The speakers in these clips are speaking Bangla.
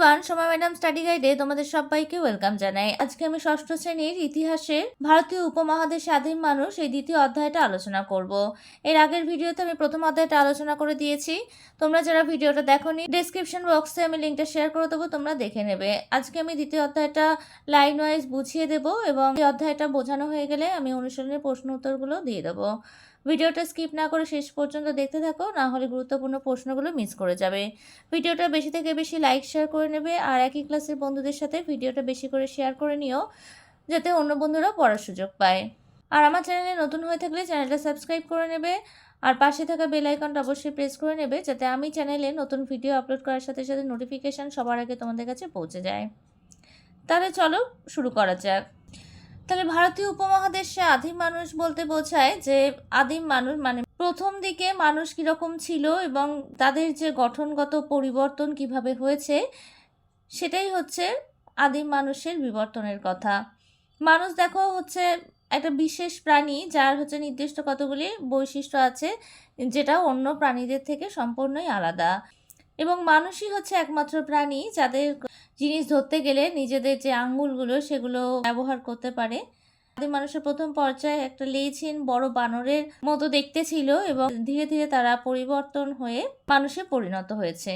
এভরিওয়ান সময় ম্যাডাম স্টাডি গাইডে তোমাদের সবাইকে ওয়েলকাম জানাই। আজকে আমি ষষ্ঠ শ্রেণির ইতিহাসে ভারতীয় উপমহাদেশ স্বাধীন মানুষ এই দ্বিতীয় অধ্যায়টা আলোচনা করব। এর আগের ভিডিওতে আমি প্রথম অধ্যায়টা আলোচনা করে দিয়েছি। তোমরা যারা ভিডিওটা দেখোনি ডেসক্রিপশন বক্সে আমি লিঙ্কটা শেয়ার করে দেবো, তোমরা দেখে নেবে। আজকে আমি দ্বিতীয় অধ্যায়টা লাইন ওয়াইজ বুঝিয়ে দেবো এবং এই অধ্যায়টা বোঝানো হয়ে গেলে আমি অনুশীলনের প্রশ্ন উত্তরগুলো দিয়ে দেবো। ভিডিওটা স্কিপ না করে শেষ পর্যন্ত দেখতে থাকো, না হলে গুরুত্বপূর্ণ প্রশ্নগুলো মিস করে যাবে। ভিডিওটা বেশি থেকে বেশি লাইক শেয়ার করে নেবে আর একই ক্লাসের বন্ধুদের সাথে ভিডিওটা বেশি করে শেয়ার করে নিও, যাতে অন্য বন্ধুরাও পড়ার সুযোগ পায়। আর আমার চ্যানেলে নতুন হয়ে থাকলে চ্যানেলটা সাবস্ক্রাইব করে নেবে আর পাশে থাকা বেল আইকনটা অবশ্যই প্রেস করে নেবে, যাতে আমি চ্যানেলে নতুন ভিডিও আপলোড করার সাথে সাথে নোটিফিকেশান সবার আগে তোমাদের কাছে পৌঁছে যায়। তাহলে চলো শুরু করা যাক। তাহলে ভারতীয় উপমহাদেশে আদিম মানুষ বলতে বোঝায় যে আদিম মানুষ মানে প্রথম দিকে মানুষ কীরকম ছিল এবং তাদের যে গঠনগত পরিবর্তন কীভাবে হয়েছে, সেটাই হচ্ছে আদিম মানুষের বিবর্তনের কথা। মানুষ দেখো হচ্ছে একটা বিশেষ প্রাণী যার হচ্ছে নির্দিষ্ট কতগুলি বৈশিষ্ট্য আছে, যেটা অন্য প্রাণীদের থেকে সম্পূর্ণই আলাদা। এবং মানুষই হচ্ছে একমাত্র প্রাণী যাদের জিনিস ধরতে গেলে নিজেদের যে আঙ্গুলগুলো সেগুলো ব্যবহার করতে পারে। আদিম মানুষের প্রথম পর্যায়ে একটা লেজহীন বড় বানরের মতো দেখতে ছিল এবং ধীরে ধীরে তারা পরিবর্তন হয়ে মানুষে পরিণত হয়েছে।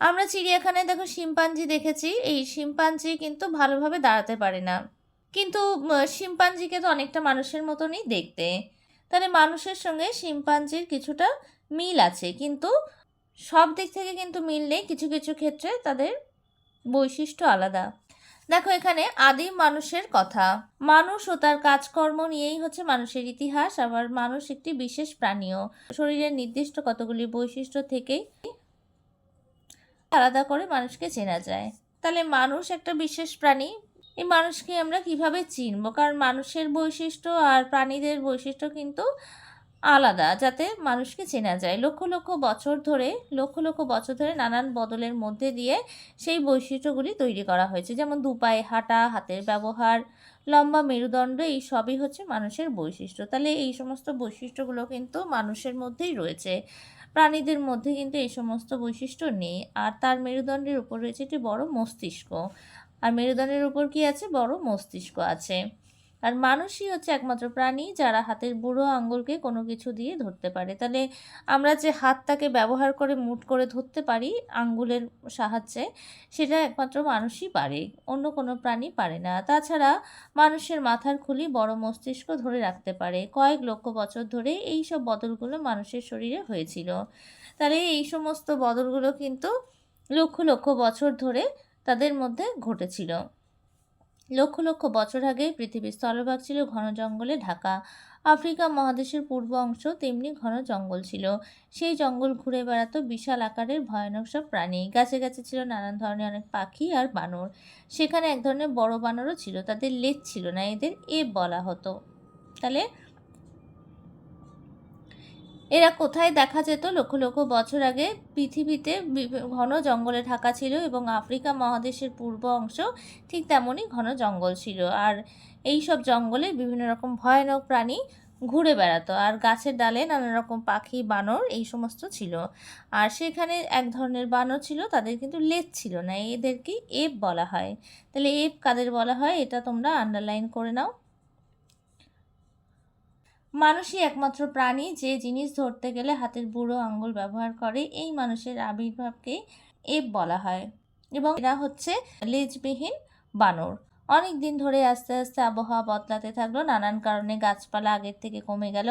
আমরা চিড়িয়াখানায় দেখো শিম্পাঞ্জি দেখেছি। এই শিম্পাঞ্জি কিন্তু ভালোভাবে দাঁড়াতে পারে না। কিন্তু শিম্পাঞ্জিকে তো অনেকটা মানুষের মতনই দেখতে। তাহলে মানুষের সঙ্গে শিম্পাঞ্জির কিছুটা মিল আছে। কিন্তু সব দিক থেকে কিন্তু মিল নেই। কিছু কিছু ক্ষেত্রে তাদের বৈশিষ্ট্য আলাদা। দেখো এখানে আদিম মানুষের কথা। মানুষ ও তার কাজকর্ম নিয়েই হচ্ছে মানুষের ইতিহাস, আবার মানুষ একটি বিশেষ প্রাণীও। শরীরের নির্দিষ্ট কতগুলি বৈশিষ্ট্য থেকেই আলাদা করে মানুষকে চেনা যায়। তাহলে মানুষ একটা বিশেষ প্রাণী, এই মানুষকে আমরা কীভাবে চিনবো? কারণ মানুষের বৈশিষ্ট্য আর প্রাণীদের বৈশিষ্ট্য কিন্তু আলাদা, যাতে মানুষকে চেনা যায়। লক্ষ লক্ষ বছর ধরে, লক্ষ লক্ষ বছর ধরে নানান বদলের মধ্যে দিয়ে সেই বৈশিষ্ট্যগুলি তৈরি করা হয়েছে। যেমন দুপায়ে হাঁটা, হাতের ব্যবহার, লম্বা মেরুদণ্ড, এই সবই হচ্ছে মানুষের বৈশিষ্ট্য। তাহলে এই সমস্ত বৈশিষ্ট্যগুলো কিন্তু মানুষের মধ্যেই রয়েছে। প্রাণীদের মধ্যে কিন্তু এই সমস্ত বৈশিষ্ট্য নেই। আর তার মেরুদণ্ডের উপর রয়েছে একটি বড় মস্তিষ্ক। আর মেরুদণ্ডের উপর কি আছে? বড় মস্তিষ্ক আছে। আর মানুষই হচ্ছে একমাত্র প্রাণী যারা হাতের বুড়ো আঙ্গুলকে কোনো কিছু দিয়ে ধরতে পারে। তাহলে আমরা যে হাতটাকে ব্যবহার করে মুট করে ধরতে পারি আঙ্গুলের সাহায্যে, সেটা একমাত্র মানুষই পারে, অন্য কোনো প্রাণী পারে না। তাছাড়া মানুষের মাথার খুলি বড় মস্তিষ্ক ধরে রাখতে পারে। কয়েক লক্ষ বছর ধরে এই সব বদলগুলো মানুষের শরীরে হয়েছিল। তাহলে এই সমস্ত বদলগুলো কিন্তু লক্ষ লক্ষ বছর ধরে তাদের মধ্যে ঘটেছিল। লক্ষ লক্ষ বছর আগে পৃথিবীর স্থলভাগ ছিল ঘন জঙ্গলে ঢাকা। আফ্রিকা মহাদেশের পূর্ব অংশ তেমনি ঘন জঙ্গল ছিল। সেই জঙ্গল ঘুরে বেড়াতো বিশাল আকারের ভয়ানক সব প্রাণী। গাছে গাছে ছিল নানান ধরনের অনেক পাখি আর বানর। সেখানে এক ধরনের বড় বানরও ছিল, তাদের লেজ ছিল না এদের, এ বলা হতো। তাহলে এরা কোথায় দেখা যেত? লক্ষ লক্ষ বছর আগে পৃথিবীতে ঘন জঙ্গলে ঢাকা ছিল এবং আফ্রিকা মহাদেশের পূর্ব অংশ ঠিক তেমনই ঘন জঙ্গল ছিল। আর এই সব জঙ্গলে বিভিন্ন রকম ভয়ানক প্রাণী ঘুরে বেড়াতো। আর গাছের ডালে নানা রকম পাখি, বানর এই সমস্ত ছিল। আর সেখানে এক ধরনের বানর ছিল, তাদের কিন্তু লেজ ছিল না। এদেরকে এপ বলা হয়। তাহলে এপ কাদের বলা হয়? এটা তোমরা আন্ডারলাইন করে নাও। মানুষই একমাত্র প্রাণী যে জিনিস ধরতে গেলে হাতের বুড়ো আঙ্গুল ব্যবহার করে, এই মানুষের আবির্ভাবকে এপ বলা হয়। এবং এরা হচ্ছে লেজবিহীন বানর। অনেক দিন ধরে আস্তে আস্তে আবহাওয়া বদলাতে থাকল, নানান কারণে গাছপালা আগের থেকে কমে গেল,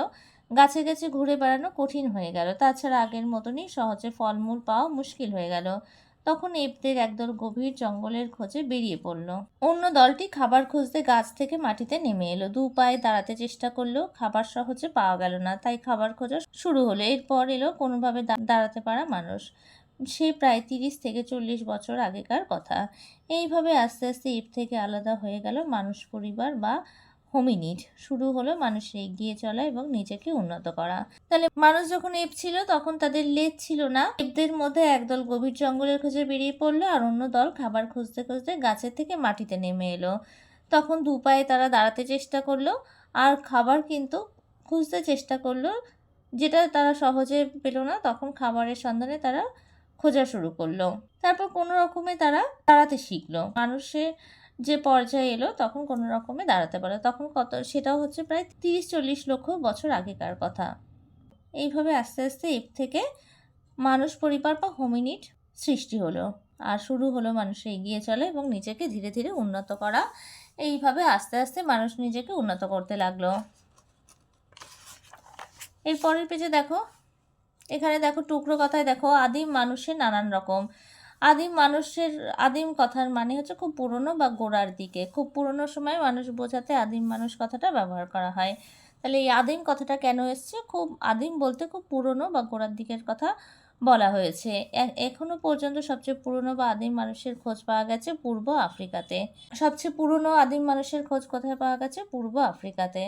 গাছে গাছে ঘুরে বেড়ানো কঠিন হয়ে গেল। তাছাড়া আগের মতনই সহজে ফলমূল পাওয়া মুশকিল হয়ে গেল। তখন এপদের একদল গভীর জঙ্গলের খোঁজে বেরিয়ে পড়ল। অন্য দলটি খাবার খুঁজতে গাছ থেকে মাটিতে নেমে এলো। দু পায়ে দাঁড়াতে চেষ্টা করল খাবার সহজে পাওয়া গেল না, তাই খাবার খোঁজা শুরু হলো। এরপর এলো কোনোভাবে দাঁড়াতে পারা মানুষ। সে প্রায় তিরিশ থেকে চল্লিশ বছর আগেকার কথা। এইভাবে আস্তে আস্তে এপ থেকে আলাদা হয়ে গেল মানুষ, পরিবার বা হোমিনিড শুরু হলো মানুষের এগিয়ে চলা এবং নিজেকে উন্নত করা। তাহলে মানুষ যখন এপ ছিল, তখন তাদের লেজ ছিল না। এপদের মধ্যে একদল গভীর জঙ্গলের খোঁজে বেরিয়ে পড়ল আর অন্য দল খাবার খুঁজতে খুঁজতে গাছের থেকে মাটিতে নেমে এলো। তখন দু পায়ে তারা দাঁড়াতে চেষ্টা করল আর খাবার কিন্তু খুঁজতে চেষ্টা করল, যেটা তারা সহজে পেল না। তখন খাবারের সন্ধানে তারা খোঁজা শুরু করল। তারপর কোনো রকমে তারা দাঁড়াতে শিখলো। মানুষের যে পর্যায়ে এলো তখন কোনো রকমে দাঁড়াতে পারে তখন কত, সেটাও হচ্ছে প্রায় তিরিশ চল্লিশ লক্ষ বছর আগেকার কথা। এইভাবে আস্তে আস্তে এর থেকে মানুষ পরিবার বা হোমিনিট সৃষ্টি হলো আর শুরু হলো মানুষের এগিয়ে চলে এবং নিজেকে ধীরে ধীরে উন্নত করা। এইভাবে আস্তে আস্তে মানুষ নিজেকে উন্নত করতে লাগল। এর পরের পেজে দেখো, এখানে দেখো টুকরো কথায় দেখো, আদিম মানুষের নানান রকম। আদিম মানুষের আদিম কথার মানে হচ্ছে খুব পুরনো বা গোড়ার দিকে। খুব পুরনো সময় মানুষ বোঝাতে আদিম মানুষ কথাটা ব্যবহার করা হয়। তাহলে এই আদিম কথাটা কেন এসছে? খুব আদিম বলতে খুব পুরনো বা গোড়ার দিকের কথা বলা হয়েছে। এখনও পর্যন্ত সবচেয়ে পুরনো বা আদিম মানুষের খোঁজ পাওয়া গেছে পূর্ব আফ্রিকাতে। সবচেয়ে পুরনো আদিম মানুষের খোঁজ কোথায় পাওয়া গেছে? পূর্ব আফ্রিকাতে।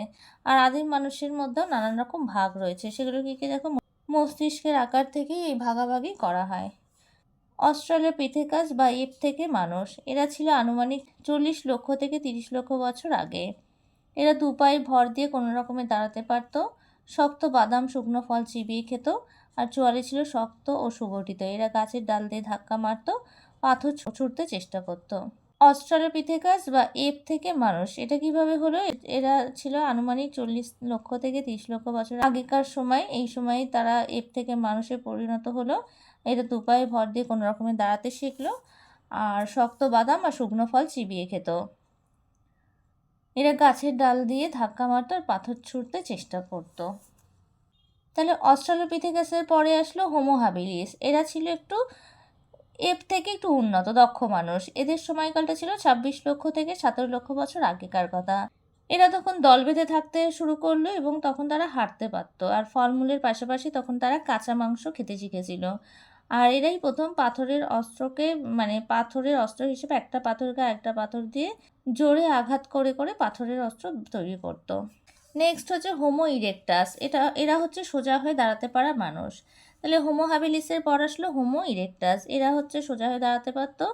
আর আদিম মানুষের মধ্যেও নানান রকম ভাগ রয়েছে। সেগুলো কি দেখো মস্তিষ্কের আকার থেকেই এই ভাগাভাগি করা হয়। অস্ট্রেলিয়াপিথেকাস বা এপ থেকে মানুষ। এরা ছিল আনুমানিক চল্লিশ লক্ষ থেকে তিরিশ লক্ষ বছর আগে। এরা দু পায়ে ভর দিয়ে কোনো রকমে দাঁড়াতে পারত। শক্ত বাদাম, শুকনো ফল চিবিয়ে খেত আর চোয়ালে ছিল শক্ত ও সুগঠিত। এরা গাছের ডাল দিয়ে ধাক্কা মারত, পাথর ছুটতে চেষ্টা করত। অস্ট্রালোপিথেকাস বা এপ থেকে মানুষ। এটা কীভাবে হলো? এরা ছিল আনুমানিক চল্লিশ লক্ষ থেকে তিরিশ লক্ষ বছর আগেকার সময়। এই সময় তারা এপ থেকে মানুষে পরিণত হলো। এটা দুপায়ে ভর দিয়ে কোনো রকমে দাঁড়াতে শিখলো আর শক্ত বাদাম আর শুকনো ফল চিবিয়ে খেত। এরা গাছের ডাল দিয়ে ধাক্কা মারতো আর পাথর ছুঁড়তে চেষ্টা করতো। তাহলে অস্ট্রালোপিথেকাসের পরে আসলো হোমো হাবিলিস এরা ছিল একটু এর থেকে একটু উন্নত, দক্ষ মানুষ। এদের সময়কালটা ছিল ছাব্বিশ লক্ষ থেকে সতেরো লক্ষ বছর আগেকার কথা। এরা তখন দল বেঁধে থাকতে শুরু করল এবং তখন তারা হাঁটতে পারতো। আর ফলমূলের পাশাপাশি তখন তারা কাঁচা মাংস খেতে শিখেছিল। আর এরাই প্রথম পাথরের অস্ত্রকে মানে পাথরের অস্ত্র হিসেবে একটা পাথরকে একটা পাথর দিয়ে জোরে আঘাত করে করে পাথরের অস্ত্র তৈরি করতো। নেক্সট হচ্ছে হোমো ইরেকটাস এটা, এরা হচ্ছে সোজা হয়ে দাঁড়াতে পারা মানুষ। তাহলে হোমো হাবিলিসের পর আসলো হোমো ইরেকটাস এরা হচ্ছে সোজা হয়ে দাঁড়াতে পারতো।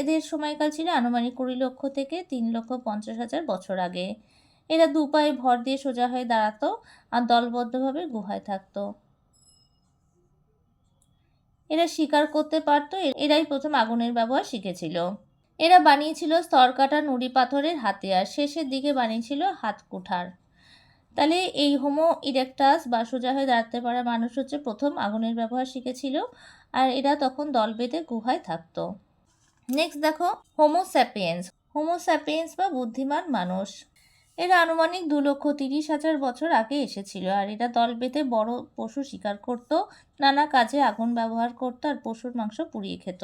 এদের সময়কাল ছিল আনুমানিক কুড়ি লক্ষ থেকে তিন লক্ষ পঞ্চাশ হাজার বছর আগে। এরা দু পায়ে ভর দিয়ে সোজা হয়ে দাঁড়াতো আর দলবদ্ধভাবে গুহায় থাকতো। এরা শিকার করতে পারতো এরাই প্রথম আগুনের ব্যবহার শিখেছিল। এরা বানিয়েছিল স্তর কাটা নুড়ি পাথরের হাতিয়ার, শেষের দিকে বানিয়েছিল হাত কুঠার। তাহলে এই হোমো ইরেকটাস বা সোজা হয়ে দাঁড়াতে পারা মানুষ হচ্ছে প্রথম আগুনের ব্যবহার শিখেছিল, আর এরা তখন দল বেঁধে গুহায় থাকতো। নেক্সট দেখো হোমো স্যাপিয়েন্স হোমো স্যাপিয়েন্স বা বুদ্ধিমান মানুষ। এরা আনুমানিক দু লক্ষ তিরিশ হাজার বছর আগে এসেছিল, আর এরা দল বেঁধে বড় পশু শিকার করত, নানা কাজে আগুন ব্যবহার করতো, আর পশুর মাংস পুড়িয়ে খেত।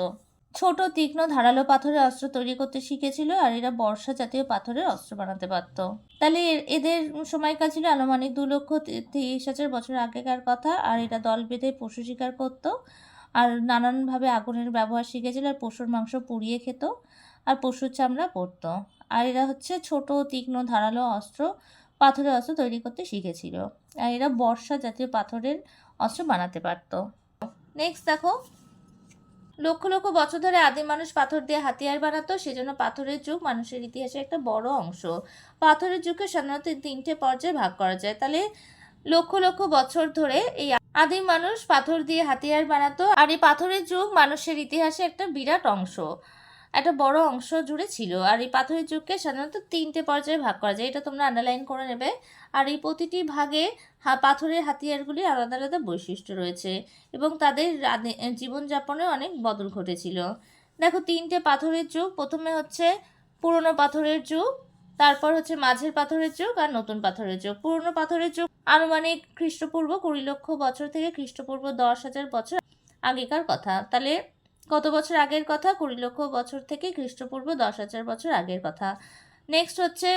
ছোট, তীক্ষ্ণ, ধারালো পাথরের অস্ত্র তৈরি করতে শিখেছিল আর এরা বর্ষা জাতীয় পাথরের অস্ত্র বানাতে পারত। তাহলে এদের সময়কাল ছিল আনুমানিক দু লক্ষ তিরিশ হাজার বছর আগেকার কথা আর এরা দল বেঁধে পশু শিকার করত আর নানানভাবে আগুনের ব্যবহার শিখেছিল আর পশুর মাংস পুড়িয়ে খেত আর পশুর চামড়া পরত আর এরা হচ্ছে ছোট, তীক্ষ্ণ, ধারালো অস্ত্র, পাথরের অস্ত্র তৈরি করতে শিখেছিল। আর এরা বর্ষা জাতীয় পাথরের অস্ত্র বানাতে পারত। নেক্সট দেখো লক্ষ লক্ষ বছর ধরে আদিম মানুষ পাথর দিয়ে হাতিয়ার বানাতো, সেজন্য পাথরের যুগ মানুষের ইতিহাসে একটা বড় অংশ। পাথরের যুগকে সাধারণত তিনটে পর্যায়ে ভাগ করা যায়। তাহলে লক্ষ লক্ষ বছর ধরে এই আদিম মানুষ পাথর দিয়ে হাতিয়ার বানাতো, আর এই পাথরের যুগ মানুষের ইতিহাসে একটা বিরাট অংশ, একটা বড় অংশ জুড়ে ছিল। আর এই পাথরের যুগকে সাধারণত তিনটে পর্যায়ে ভাগ করা যায়। এটা তোমরা আন্ডারলাইন করে নেবে। আর এই প্রতিটি ভাগে পাথরের হাতিয়ারগুলি আলাদা আলাদা বৈশিষ্ট্য রয়েছে এবং তাদের জীবনযাপনে অনেক বদল ঘটেছিল। দেখো, তিনটে পাথরের যুগ, প্রথমে হচ্ছে পুরনো পাথরের যুগ, তারপর হচ্ছে মাঝের পাথরের যুগ আর নতুন পাথরের যুগ। পুরনো পাথরের যুগ আনুমানিক খ্রিস্টপূর্ব কুড়ি লক্ষ বছর থেকে খ্রিস্টপূর্ব দশ হাজার বছর আগেকার কথা। তাহলে কত বছর আগের কথা? কুড়ি লক্ষ বছর থেকে খ্রিস্টপূর্ব দশ হাজার বছর আগের কথা। নেক্সট হচ্ছে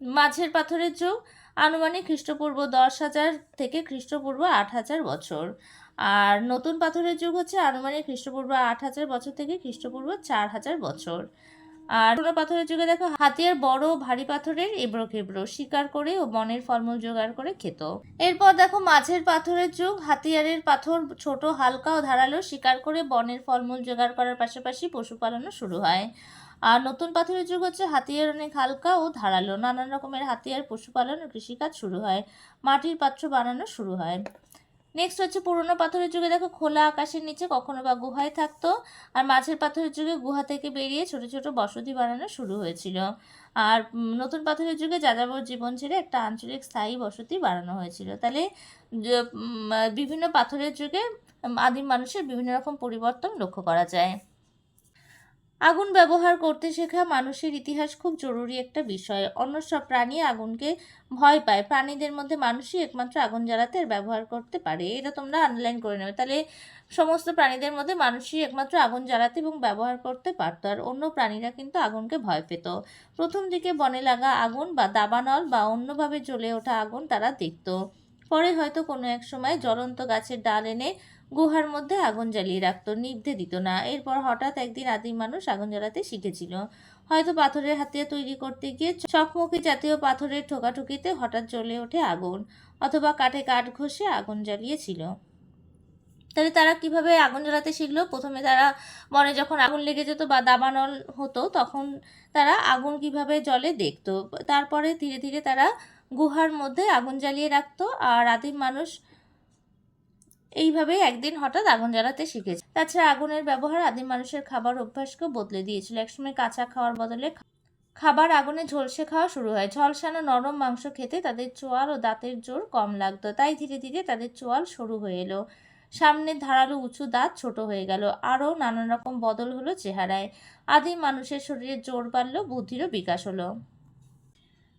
মাঝের পাথরের যুগ আনুমানিক খ্রিস্টপূর্ব দশ হাজার থেকে খ্রিস্টপূর্ব আট হাজার বছর। আর নতুন পাথরের যুগ হচ্ছে আনুমানিক খ্রিস্টপূর্ব আট হাজার বছর থেকে খ্রিস্টপূর্ব চার হাজার বছর। আর পুরনো পাথরের যুগে দেখো হাতিয়ার বড় ভারী পাথরের এবড়ো খেবড়ো, শিকার করে ও বনের ফলমূল জোগাড় করে খেত। এরপর দেখো মাঝের পাথরের যুগ, হাতিয়ারের পাথর ছোট, হালকা ও ধারালো, শিকার করে বনের ফলমূল জোগাড় করার পাশাপাশি পশুপালনও শুরু হয়। আর নতুন পাথরের যুগ হচ্ছে হাতিয়ার অনেক হালকা ও ধারালো। নানান রকমের হাতিয়ার, পশুপালন ও কৃষিকাজ শুরু হয়। মাটির পাত্র বানানো শুরু হয়। নেক্সট হচ্ছে পুরোনো পাথরের যুগে। দেখো, খোলা আকাশের নিচে কখনো বা গুহায় থাকতো। আর মাঝের পাথরের যুগে গুহা থেকে বেরিয়ে ছোট ছোট বসতি বানানো শুরু হয়েছিল। আর নতুন পাথরের যুগে যাযাবর জীবন ছেড়ে একটা আঞ্চলিক স্থায়ী বসতি বানানো হয়েছিল। তাহলে বিভিন্ন পাথরের যুগে আদিম মানুষের বিভিন্ন রকম পরিবর্তন লক্ষ্য করা যায়। আগুন ব্যবহার করতে শেখা মানুষের ইতিহাস খুব জরুরি একটা বিষয়। অন্য সব প্রাণী আগুনকে ভয় পায়। প্রাণীদের মধ্যে মানুষই একমাত্র আগুন জ্বালাতে ব্যবহার করতে পারে। এটা তোমরা আনলাইন করে নেবে। তাহলে সমস্ত প্রাণীদের মধ্যে মানুষই একমাত্র আগুন জ্বালাতে এবং ব্যবহার করতে পারতো আর অন্য প্রাণীরা কিন্তু আগুনকে ভয় পেত। প্রথম দিকে বনে লাগা আগুন বা দাবানল বা অন্যভাবে জ্বলে ওঠা আগুন তারা দেখতো। পরে হয়তো কোনো এক সময় জ্বলন্ত গাছের ডাল এনে গুহার মধ্যে আগুন জ্বালিয়ে রাখতো, নিভতে দিত না। এরপর হঠাৎ একদিন আদিম মানুষ আগুন জ্বালাতে শিখেছিল। হয়তো পাথরের হাতিয়ার তৈরি করতে গিয়ে চকমকি জাতীয় পাথরের ঠোকাঠুকিতে হঠাৎ জ্বলে ওঠে আগুন, অথবা কাঠে কাঠ ঘষে আগুন জ্বালিয়েছিল। তাহলে তারা কীভাবে আগুন জ্বালাতে শিখলো? প্রথমে তারা মনে যখন আগুন লেগে যেত বা দাবানল হতো, তখন তারা আগুন কীভাবে জলে দেখতো। তারপরে ধীরে ধীরে তারা গুহার মধ্যে আগুন জ্বালিয়ে রাখতো, আর আদিম মানুষ এইভাবে একদিন হঠাৎ আগুন জ্বালাতে শিখেছে। তাছাড়া আগুনের ব্যবহার আদিম মানুষের খাবার অভ্যাসকেও বদলে দিয়েছিল। একসময় কাঁচা খাওয়ার বদলে খাবার আগুনে ঝলসে খাওয়া শুরু হয়। ঝলসানো নরম মাংস খেতে তাদের চোয়াল ও দাঁতের জোর কম লাগতো। তাই ধীরে ধীরে তাদের চোয়াল সরু হয়ে এলো। সামনে ধারালো উঁচু দাঁত ছোট হয়ে গেল। আরও নানান রকম বদল হলো চেহারায়। আদিম মানুষের শরীরে জোর বাড়লো, বুদ্ধিরও বিকাশ হলো।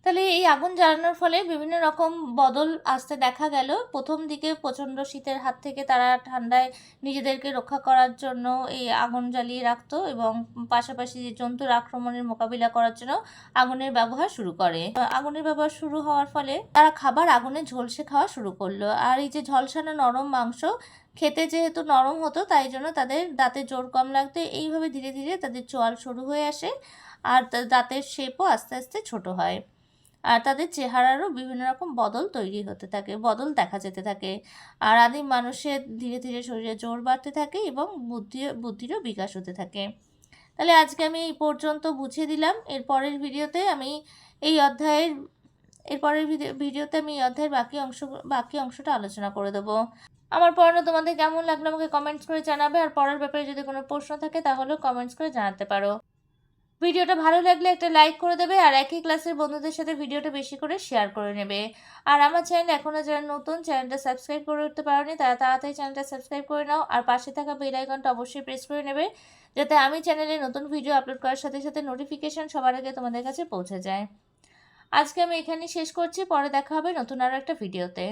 তাহলে এই আগুন জ্বালানোর ফলে বিভিন্ন রকম বদল আসতে দেখা গেল। প্রথম দিকে প্রচণ্ড শীতের হাত থেকে তারা ঠান্ডায় নিজেদেরকে রক্ষা করার জন্য এই আগুন জ্বালিয়ে রাখতো এবং পাশাপাশি যে জন্তুর আক্রমণের মোকাবিলা করার জন্য আগুনের ব্যবহার শুরু করে। আগুনের ব্যবহার শুরু হওয়ার ফলে তারা খাবার আগুনে ঝলসে খাওয়া শুরু করল। আর এই যে ঝলসানো নরম মাংস, খেতে যেহেতু নরম হতো, তাই জন্য তাদের দাঁতে জোর কম লাগতো। এইভাবে ধীরে ধীরে তাদের চোয়াল শুরু হয়ে আসে আর দাঁতের শেপও আস্তে আস্তে ছোট হয়। তাদের চেহারারও বিভিন্ন রকম বদল তৈরি হতে থাকে, বদল দেখা যেতে থাকে। আর আদিম মানুষের ধীরে ধীরে শরীরে জোর বাড়তে থাকে এবং বুদ্ধি বুদ্ধিরও বিকাশ হতে থাকে। তাহলে আজকে আমি এই পর্যন্ত বুঝিয়ে দিলাম। এর পরের ভিডিওতে আমি এই অধ্যায়ের, এর পরের ভিডিও- ভিডিওতে আমি এই অধ্যায়ের বাকি অংশ, বাকি অংশটা আলোচনা করে দেবো। আমার পড়ানো তোমাদের কেমন লাগল আমাকে কমেন্টস করে জানাবে। আর পড়ার ব্যাপারে যদি কোনো প্রশ্ন থাকে তাহলেও কমেন্টস করে জানাতে পারো। ভিডিওটা ভালো লাগলে একটা লাইক করে দেবে আর একই ক্লাসের বন্ধুদের সাথে ভিডিওটা বেশি করে শেয়ার করে নেবে। আর আমার চ্যানেল এখনও যারা নতুন, চ্যানেলটা সাবস্ক্রাইব করে উঠতে পারোনি তারা তাড়াতাড়ি চ্যানেলটা সাবস্ক্রাইব করে নাও। আর পাশে থাকা বেল আইকনটা অবশ্যই প্রেস করে নেবে যাতে আমি চ্যানেলে নতুন ভিডিও আপলোড করার সাথে সাথে নোটিফিকেশন সবার আগে তোমাদের কাছে পৌঁছে যায়। আজকে আমি এখানেই শেষ করছি। পরে দেখা হবে নতুন আরও একটা ভিডিওতে।